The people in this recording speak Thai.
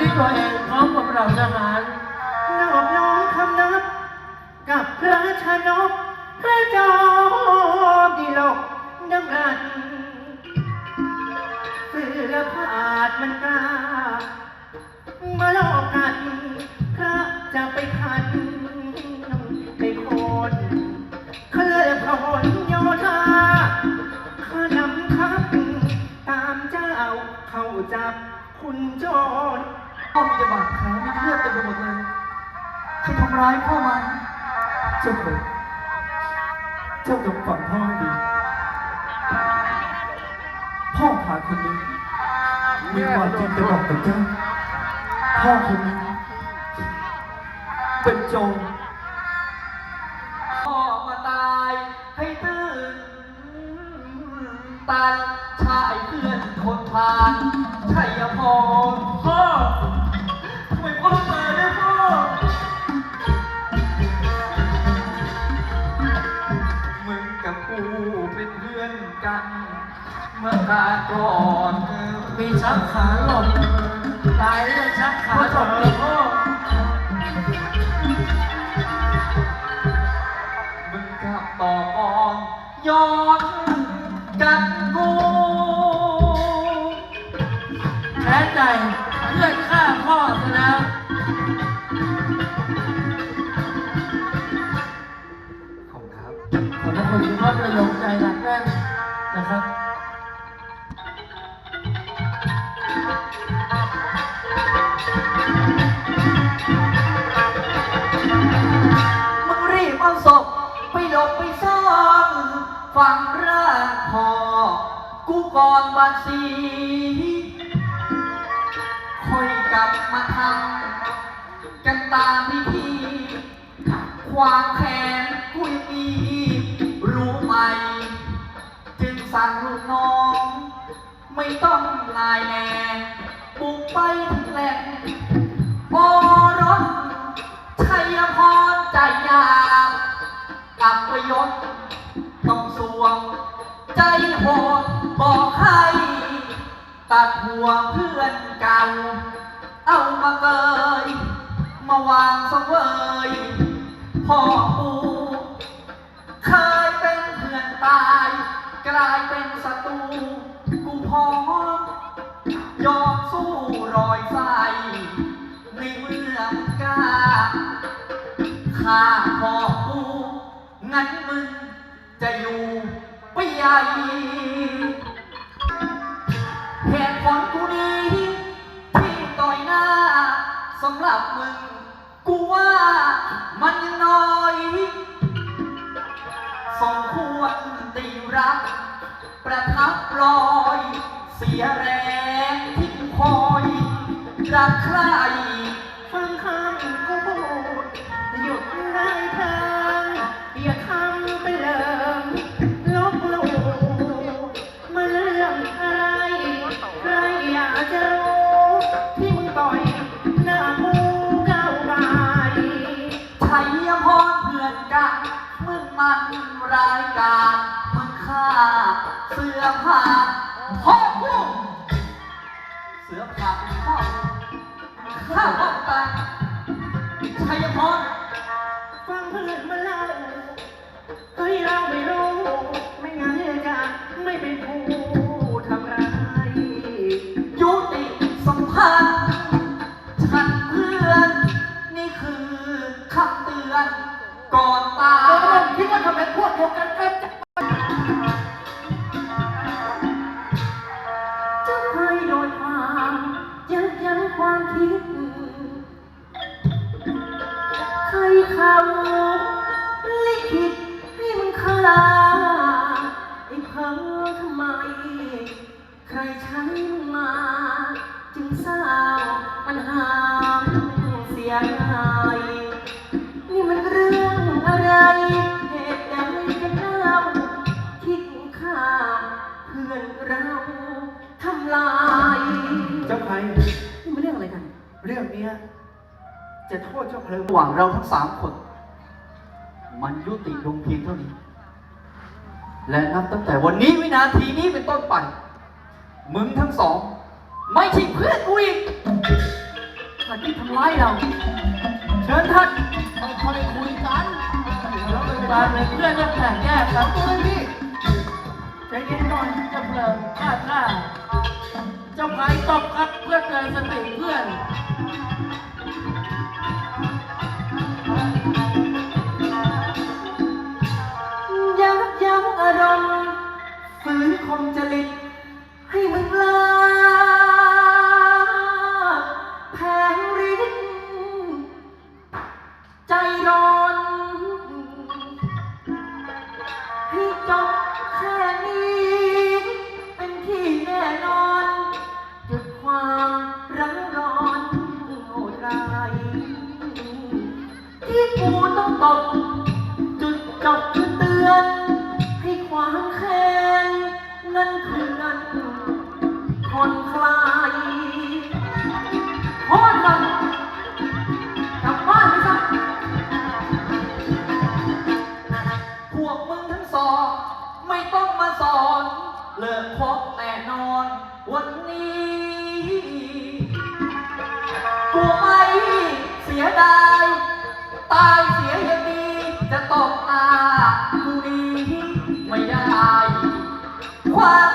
ด้วยตัวเองพร้อมกับเราทหารนอบน้อมคำนับ กับพระชนกพระเจอมดิลกดำรันเสือผาดมันกล้ามาลอกกันพระจะไปพันไปโคนเคลื่อนพลโยธาข้านำทัพตามเจ้าเข้าจับคุณโจร พ่อมีแต่บาดแผลมีเลือดเต็มไปหมดเลยใครทำร้ายพ่อมันเจ้าเอ๋ยเจ้าจงฟังพ่อให้ดี พ่อพาคนนี้มีความจริงจะบอกกับเจ้า พ่อคนนี้เป็นโจรพ่อมาตายให้ตื่นตันชายเพื่อนคนพาลชัยพร เมื่อตาก่อนมีชักขาหล่นตายเรื่องชักขาหล่นเลยพ่อมึงกลับต่อก่อนย้อนกันกูแค้ใจเพื่อนฆ่าพ่อซะแล้วขอบครับขอบคุณที่พ่อประโยงใจหนักแน่นนะครับ ไปหลบไปซ่อนฝังรากพอกูก่อนบัดสีคอยกลับมาทำกันตามพิธีความแค้นกูยังมีรู้ไหม จึงสั่งลูกน้อง ไม่ต้องลายแน่บุกไปถึงแหล่ง ยศต้องสวง ใจโหดบอกให้ตัดหัวเพื่อนเก่า เอามาเกยมาวางสงเวยพ่อปูเคยเป็นเพื่อนตาย กลายเป็นศัตรูกูพร้อมยอมสู้รอยไฟในเมื่องกาข้าพ่อ งั้นมึงจะอยู่ไปใหญ่เหตุผลกูนี้ที่ต่อยหน้าสำหรับมึง กูว่ามันยังน้อยสมควรตีรัก ประทับรอย เสียแรงที่คอยรักใคร มึงมันรายการมึงฆ่าเสือผ่าพ่อกูเสือผ่าเป็นพ่อฆ่าพ่อตายชัยพรฟังเพื่อนมาเล่าเฮ้ยเราไม่รู้ ไม่งั้นจะไม่เป็นผู้ มึงฆ่าไอ้เพ้อทำไม ใครใช้มึงมา จึงสร้างปัญหาเสียหายนี่มันเรื่องอะไร เหตุใดกันเล่าคิดฆ่าเพื่อนเราทำลายเจ้าไพนี่มันเรื่องอะไรกัน เรื่องเนี้ยจะโทษเจ้าเพลิงระหว่างเราทั้งสามคน มันยุติลงเพียงเท่านี้ และนับตั้งแต่วันนี้วินาทีนี้เป็นต้นไป มึงทั้งสอง ไม่ใช่เพื่อนกูอีกถ้าที่ทำร้ายเรา เชิญท่านมาคอยคุยกันแล้เป็นการเพื่อนจะแข่งแย่ครับตัวพี่ใจเย็นหน่อยจะเพลิงข้าดหน้าจะพายตบครับเพื่อเตือนสติเพื่อน มจริต ให้มึงลาแผงริ้ดใจร้อน ให้จบแค่นี้ เป็นที่แน่นอนจุดความรังร้อนโหดร้ายที่กูต้องตก จะตกอาดูนี้ไม่ได้ความ